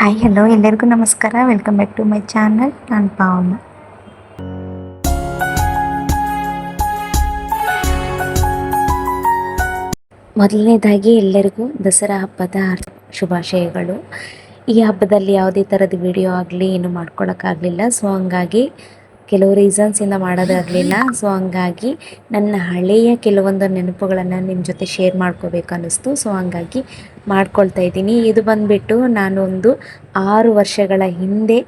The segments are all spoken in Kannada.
ಹಾಯ್ ಹಲೋ ಎಲ್ಲರಿಗೂ ನಮಸ್ಕಾರ. Welcome back to my channel ನಾನು ಪಾವನ ಮೊದಲನೇದಾಗಿ ಎಲ್ಲರಿಗೂ ದಸರಾ ಹಬ್ಬದ ಶುಭಾಶಯಗಳು. ಈ ಹಬ್ಬದಲ್ಲಿ ಯಾವುದೇ ಥರದ ವಿಡಿಯೋ ಆಗಲಿ, ಏನು ಮಾಡ್ಕೊಳಕ್ಕಾಗಲಿಲ್ಲ. ಸೊ ಹಂಗಾಗಿ ಕೆಲವು ರೀಸನ್ಸಿಂದ ಮಾಡೋದಾಗಲಿಲ್ಲ ಸೊ ಹಂಗಾಗಿ ನನ್ನ ಹಳೆಯ ಕೆಲವೊಂದು ನೆನಪುಗಳನ್ನು ನಿಮ್ಮ ಜೊತೆ ಶೇರ್ ಮಾಡ್ಕೋಬೇಕು ಅನ್ನಿಸ್ತು. ಸೊ ಹಂಗಾಗಿ ಮಾಡ್ಕೊಳ್ತಾ ಇದ್ದೀನಿ. ಇದು ಬಂದುಬಿಟ್ಟು ನಾನೊಂದು ಆರು ವರ್ಷಗಳ ಹಿಂದೆ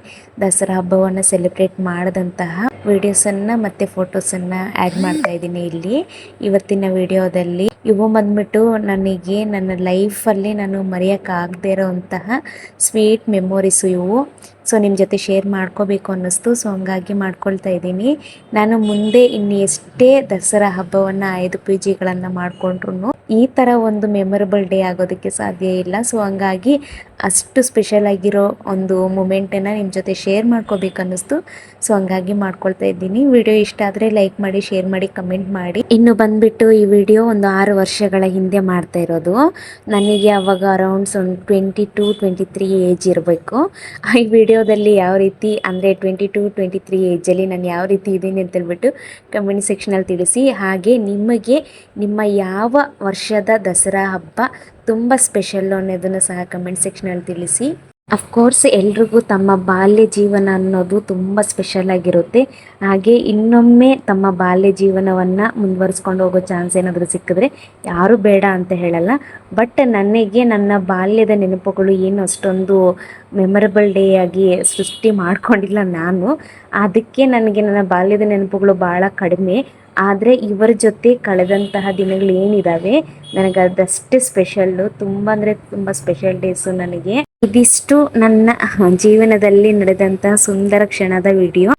ದಸರಾ ಹಬ್ಬವನ್ನು ಸೆಲೆಬ್ರೇಟ್ ಮಾಡಿದಂತಹ ವಿಡಿಯೋಸನ್ನು ಮತ್ತು ಫೋಟೋಸನ್ನು ಆ್ಯಡ್ ಮಾಡ್ತಾ ಇದ್ದೀನಿ ಇಲ್ಲಿ. ಇವತ್ತಿನ ವಿಡಿಯೋದಲ್ಲಿ ಇವು ಬಂದ್ಬಿಟ್ಟು ನನಗೆ ನನ್ನ ಲೈಫಲ್ಲಿ ನಾನು ಮರೆಯೋಕ್ಕಾಗದೇ ಇರೋವಂತಹ ಸ್ವೀಟ್ ಮೆಮೊರೀಸು ಇವು. ಸೊ ನಿಮ್ಮ ಜೊತೆ ಶೇರ್ ಮಾಡ್ಕೋಬೇಕು ಅನ್ನಿಸ್ತು. ಸೊ ಹಂಗಾಗಿ ಮಾಡ್ಕೊಳ್ತಾ ಇದ್ದೀನಿ. ನಾನು ಮುಂದೆ ಇನ್ನು ಎಷ್ಟೇ ದಸರಾ ಹಬ್ಬವನ್ನು, ಐದು ಪಿ ಜಿಗಳನ್ನು ಮಾಡಿಕೊಂಡ್ರು ಈ ಥರ ಒಂದು ಮೆಮೊರಬಲ್ ಡೇ ಆಗೋದಕ್ಕೆ ಸಾಧ್ಯ ಇಲ್ಲ. ಸೊ ಹಂಗಾಗಿ ಅಷ್ಟು ಸ್ಪೆಷಲ್ ಆಗಿರೋ ಒಂದು ಮೂಮೆಂಟನ್ನು ನಿಮ್ಮ ಜೊತೆ ಶೇರ್ ಮಾಡ್ಕೋಬೇಕು ಅನ್ನಿಸ್ತು. ಸೊ ಹಂಗಾಗಿ ಮಾಡ್ಕೊಳ್ತಾ ಇದ್ದೀನಿ. ವಿಡಿಯೋ ಇಷ್ಟ ಆದರೆ ಲೈಕ್ ಮಾಡಿ ಶೇರ್ ಮಾಡಿ ಕಮೆಂಟ್ ಮಾಡಿ. ಇನ್ನು ಬಂದುಬಿಟ್ಟು ಈ ವಿಡಿಯೋ ಒಂದು ಆರು ವರ್ಷಗಳ ಹಿಂದೆ ಮಾಡ್ತಾ ಇರೋದು. ನನಗೆ ಅವಾಗ ಅರೌಂಡ್ಸ್ ಒಂದು twenty two twenty three age ಇರಬೇಕು. ಈ ವಿಡಿಯೋದಲ್ಲಿ ಯಾವ ರೀತಿ ಅಂದರೆ ಟ್ವೆಂಟಿ ಟು ಟ್ವೆಂಟಿ ತ್ರೀ ಏಜಲ್ಲಿ ನಾನು ಯಾವ ರೀತಿ ಇದ್ದೀನಿ ಅಂತೇಳ್ಬಿಟ್ಟು ಕಮೆಂಟ್ ಸೆಕ್ಷನಲ್ಲಿ ತಿಳಿಸಿ. ಹಾಗೆ ನಿಮಗೆ ನಿಮ್ಮ ಯಾವ ವರ್ಷದ ದಸರಾ ಹಬ್ಬ ತುಂಬ ಸ್ಪೆಷಲ್ಲು ಅನ್ನೋದನ್ನು ಸಹ ಕಮೆಂಟ್ ಸೆಕ್ಷನಲ್ಲಿ ತಿಳಿಸಿ. ಅಫ್ಕೋರ್ಸ್ ಎಲ್ರಿಗೂ ತಮ್ಮ ಬಾಲ್ಯ ಜೀವನ ಅನ್ನೋದು ತುಂಬ ಸ್ಪೆಷಲ್ ಆಗಿರುತ್ತೆ. ಹಾಗೆ ಇನ್ನೊಮ್ಮೆ ತಮ್ಮ ಬಾಲ್ಯ ಜೀವನವನ್ನು ಮುಂದುವರಿಸ್ಕೊಂಡು ಹೋಗೋ ಚಾನ್ಸ್ ಏನಾದರೂ ಸಿಕ್ಕಿದ್ರೆ ಯಾರೂ ಬೇಡ ಅಂತ ಹೇಳಲ್ಲ. ಬಟ್ ನನಗೆ ನನ್ನ ಬಾಲ್ಯದ ನೆನಪುಗಳು ಏನು ಅಷ್ಟೊಂದು ಮೆಮೊರಬಲ್ ಡೇ ಆಗಿ ಸೃಷ್ಟಿ ಮಾಡ್ಕೊಂಡಿಲ್ಲ ನಾನು. ಅದಕ್ಕೆ ನನಗೆ ನನ್ನ ಬಾಲ್ಯದ ನೆನಪುಗಳು ಭಾಳ ಕಡಿಮೆ. ಆದರೆ ಇವರ ಜೊತೆ ಕಳೆದಂತಹ ದಿನಗಳು ಏನಿದ್ದಾವೆ ನನಗೆ ಅದಷ್ಟೇ ಸ್ಪೆಷಲ್ಲು ತುಂಬ ಅಂದರೆ ತುಂಬ ಸ್ಪೆಷಲ್ ಡೇಸು ನನಗೆ. ಇದಿಷ್ಟು ನನ್ನ ಜೀವನದಲ್ಲಿ ನಡೆದಂತಹ ಸುಂದರ ಕ್ಷಣದ ವಿಡಿಯೋ.